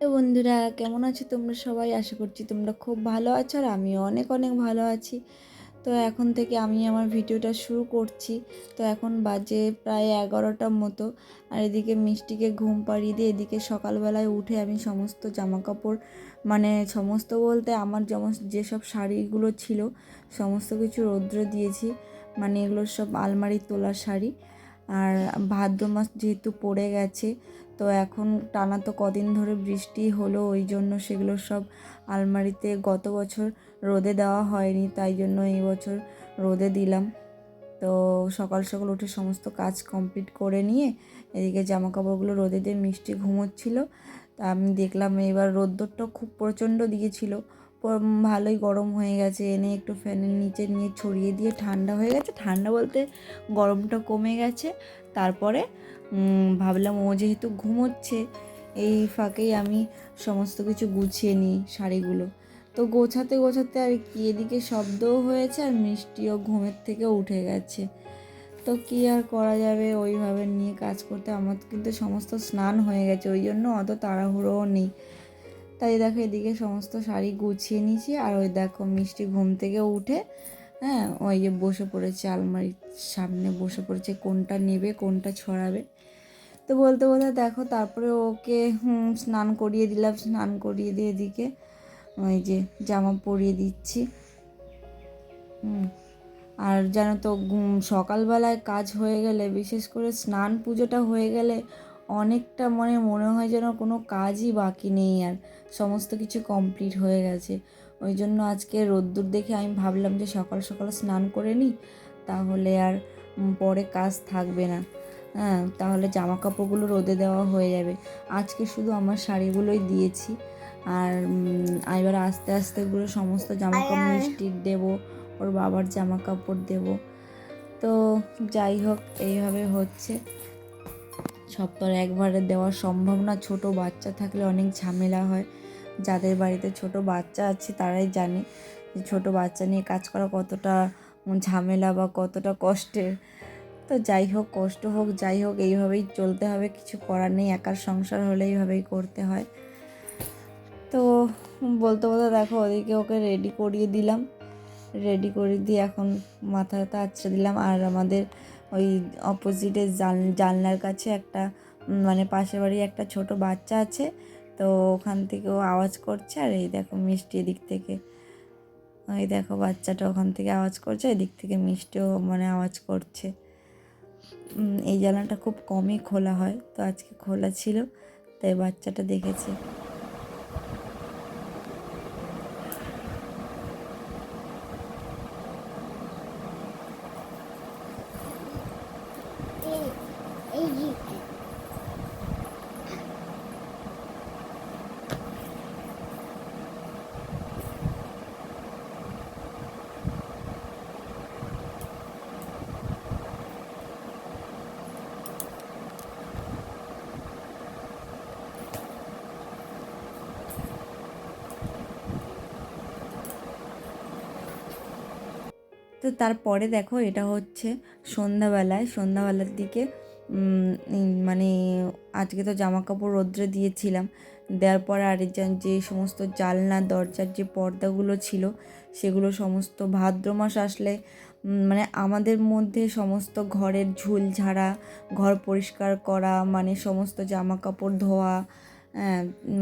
তো বন্ধুরা, কেমন আছো তোমরা সবাই? আশা করছি তোমরা খুব ভালো আছো আর আমিও অনেক অনেক ভালো আছি। তো এখন থেকে আমি আমার ভিডিওটা শুরু করছি। তো এখন বাজে প্রায় এগারোটার মতো আর এদিকে মিষ্টিকে ঘুম পাড়িয়ে দিয়ে এদিকে সকালবেলায় উঠে আমি সমস্ত জামা কাপড় মানে সমস্ত বলতে আমার যেমন যেসব শাড়িগুলো ছিল, সমস্ত কিছু রৌদ্র দিয়েছি। মানে এগুলো সব আলমারি তোলা শাড়ি। আর ভাদ্র মাস যেহেতু পড়ে গেছে, তো এখন টানা তো কদিন ধরে বৃষ্টি হলো, ওই জন্য সেগুলো সব আলমারিতে গত বছর রোদে দেওয়া হয়নি, তাই জন্য এই বছর রোদে দিলাম। তো সকাল সকাল উঠে সমস্ত কাজ কমপ্লিট করে নিয়ে এদিকে জামা কাপড়গুলো রোদে দিয়ে মিষ্টি ঘুমোচ্ছিল। তা আমি দেখলাম এবার রোদ্দুরটা খুব প্রচণ্ড দিয়েছিল। ভালোই গরম হয়ে গেছে। এনে একটু ফ্যানের নিচে নিয়ে ছড়িয়ে দিয়ে ঠান্ডা হয়ে গেছে। ঠান্ডা বলতে গরমটা কমে গেছে। তারপরে ভাবলাম ও যেহেতু ঘুমোচ্ছে, এই ফাঁকেই আমি সমস্ত কিছু গুছিয়ে নিই শাড়িগুলো। তো গোছাতে গোছাতে আর কি, এদিকে শব্দও হয়েছে আর মিষ্টিও ঘুমের থেকে উঠে গেছে। তো কী আর করা যাবে? ওইভাবে নিয়ে কাজ করতে আমার কিন্তু সমস্ত স্নান হয়ে গেছে। ওই জন্য অত তাড়াহুড়োও নেই। তাই দেখো এদিকে সমস্ত শাড়ি গুছিয়ে নিয়েছি, আর ওই দেখো মিষ্টি ঘুম থেকে উঠে হ্যাঁ ওই যে বসে পড়েছে আলমারির সামনে, বসে পড়েছে কোনটা নেবে, কোনটা ছড়াবে। তো বলতে বলতে দেখো তারপরে ওকে স্নান করিয়ে দিলাম, স্নান করিয়ে দিয়ে এদিকে ওই যে জামা পরিয়ে দিচ্ছি। হুম, আর যেন তো সকালবেলায় কাজ হয়ে গেলে, বিশেষ করে স্নান পুজোটা হয়ে গেলে অনেকটা মনে মনে হয় যেন কোনো কাজই বাকি নেই আর সমস্ত কিছু কমপ্লিট হয়ে গেছে। ওই জন্য আজকে রোদ্দুর দেখে আমি ভাবলাম যে সকাল সকাল স্নান করে নিই তাহলে আর পরে কাজ থাকবে না। হ্যাঁ তাহলে জামা কাপড়গুলো রোদে দেওয়া হয়ে যাবে। আজকে শুধু আমার শাড়িগুলোই দিয়েছি। আর এবার আস্তে আস্তে গুলো সমস্ত জামা কাপড় মিষ্টির দেবো ওর বাবার জামা কাপড় দেবো। তো যাই হোক এইভাবে হচ্ছে। সব একবারে দেওয়া সম্ভব না। ছোটো বাচ্চা থাকলে অনেক ঝামেলা হয়। যাদের বাড়িতে ছোট বাচ্চা আছে তারাই জানে যে ছোটো বাচ্চা নিয়ে কাজ করা কতটা ঝামেলা বা কতটা কষ্টের। তো যাই হোক, কষ্ট হোক, যাই হোক, এইভাবেই চলতে হবে। কিছু করার নেই, একার সংসার হলে এইভাবেই করতে হয়। তো বলতে বলতে দেখো, ওদিকে ওকে রেডি করিয়ে দিলাম। রেডি করে দিয়ে এখন মাথাটা আচ্ছা দিলাম। আর আমাদের ওই অপোজিটে জান জানলার কাছে একটা মানে পাশের বাড়ি একটা ছোট বাচ্চা আছে। তো ওখান থেকে ও আওয়াজ করছে আর এই দেখো মিষ্টি এদিক থেকে। এই দেখো বাচ্চাটা ওখান থেকে আওয়াজ করছে, এদিক থেকে মিষ্টিও মানে আওয়াজ করছে। এই জানলাটা খুব কমই খোলা হয়, তো আজকে খোলা ছিল, তাই বাচ্চাটা দেখেছে। তো তারপরে দেখো এটা হচ্ছে সন্ধ্যাবেলায়, সন্ধ্যাবেলার দিকে মানে আজকে তো জামা কাপড় রোদ্রে দিয়েছিলাম। দেওয়ার পর আর যে সমস্ত জালনা, দরজার যে পর্দাগুলো ছিল, সেগুলো সমস্ত ভাদ্র মাস আসলে মানে আমাদের মধ্যে সমস্ত ঘরের ঝুল ঝাড়া ঘর পরিষ্কার করা মানে সমস্ত জামা কাপড় ধোয়া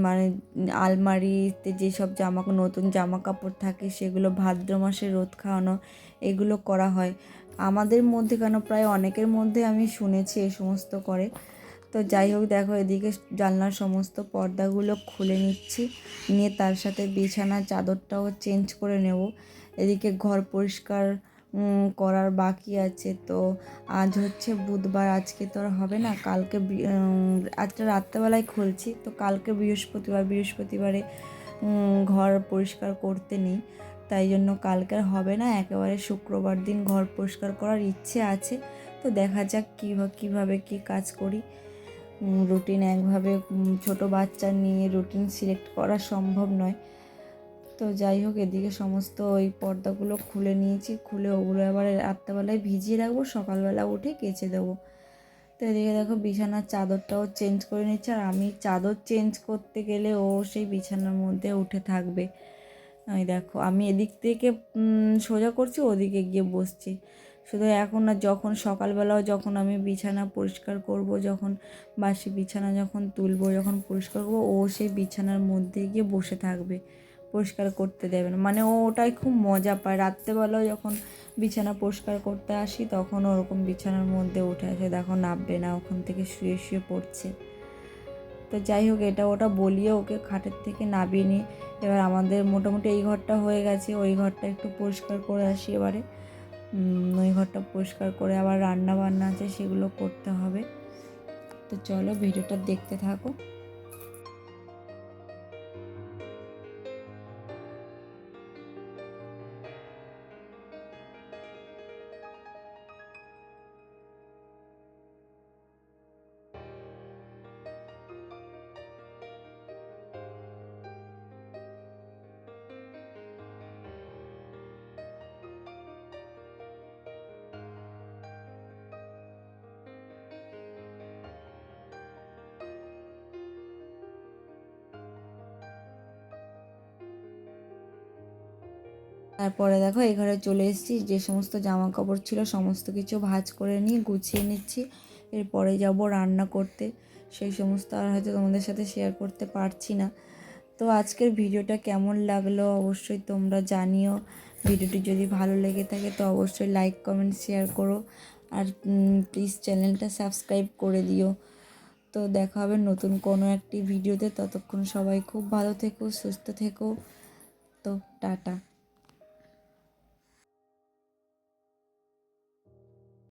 মানে আলমারিতে যেসব জামা নতুন জামা কাপড় থাকে, সেগুলো ভাদ্র মাসে রোদ খাওয়ানো, এগুলো করা হয়। আমাদের মধ্যে কেন, প্রায় অনেকের মধ্যে আমি শুনেছি এ সমস্ত করে। তো যাই হোক, দেখো, এদিকে জানলার সমস্ত পর্দাগুলো খুলে নিচ্ছি। নিয়ে তার সাথে বিছানার চাদরটাও চেঞ্জ করে নেব। এদিকে ঘর পরিষ্কার করার বাকি আছে। তো আজ হচ্ছে বুধবার, আজকে তো আর হবে না। কালকে আজকে রাত্রেবেলায় খুলছি। তো কালকে বৃহস্পতিবার, বৃহস্পতিবারে ঘর পরিষ্কার করতে নেই। তাই জন্য কালকে হবে না। একেবারে শুক্রবার দিন ঘর পরিষ্কার করার ইচ্ছে আছে। তো দেখা যাক কীভাবে কীভাবে কী কাজ করি। রুটিন একভাবে ছোট বাচ্চা নিয়ে রুটিন সিলেক্ট করা সম্ভব নয়। তো যাই হোক, এদিকে সমস্ত ওই পর্দাগুলো খুলে নিয়েছি। খুলে ওগুলো আবার রাত্রেবেলায় ভিজিয়ে রাখব, সকালবেলা উঠে কেচে দেবো। তো এদিকে দেখো, বিছানার চাদরটাও চেঞ্জ করে নিচ্ছে। আর আমি চাদর চেঞ্জ করতে গেলে ও সেই বিছানার মধ্যে উঠে থাকবে। ওই দেখো, আমি এদিক থেকে সোজা করছি, ওদিকে গিয়ে বসছি। শুধু এখন না যখন সকালবেলাও যখন আমি বিছানা পরিষ্কার করব, যখন বাসি বিছানা যখন তুলবো, যখন পরিষ্কার করব, ও সেই বিছানার মধ্যে গিয়ে বসে থাকবে। পরিষ্কার করতে দেবে না। মানে ও ওটাই খুব মজা পায়। রাত্রেবেলাও যখন বিছানা পরিষ্কার করতে আসি, তখন ওরকম বিছানার মধ্যে উঠে আসে দেখো নামবে না, ওখান থেকে শুয়ে শুয়ে পড়ছে। তো যাই হোক, এটা ওটা বলিয়ে ওকে খাটের থেকে নিই। এবার আমাদের মোটামুটি এই ঘরটা হয়ে গেছে। ওই ঘরটা একটু পরিষ্কার করে আসি এবারে। ওই ঘরটা পরিষ্কার করে আবার রান্না বান্না আছে, সেগুলো করতে হবে। তো চলো, ভিডিওটা দেখতে থাকো। তারপরে দেখো এই ঘরে চলে এসেছি, যে সমস্ত জামা কাপড় ছিল সমস্ত কিছু ভাঁজ করে নিয়ে গুছিয়ে নিচ্ছি। এরপরে যাব রান্না করতে, সেই সমস্ত আর হয়তো তোমাদের সাথে শেয়ার করতে পারছি না। তো আজকের ভিডিওটা কেমন লাগল অবশ্যই তোমরা জানিও। ভিডিওটি যদি ভালো লেগে থাকে তো অবশ্যই লাইক কমেন্ট শেয়ার করো। আর প্লিজ চ্যানেলটা সাবস্ক্রাইব করে দিও। তো দেখা হবে নতুন কোনো একটি ভিডিওতে। ততক্ষণ সবাই খুব ভালো থেকো, সুস্থ থেকো। তো টাটা।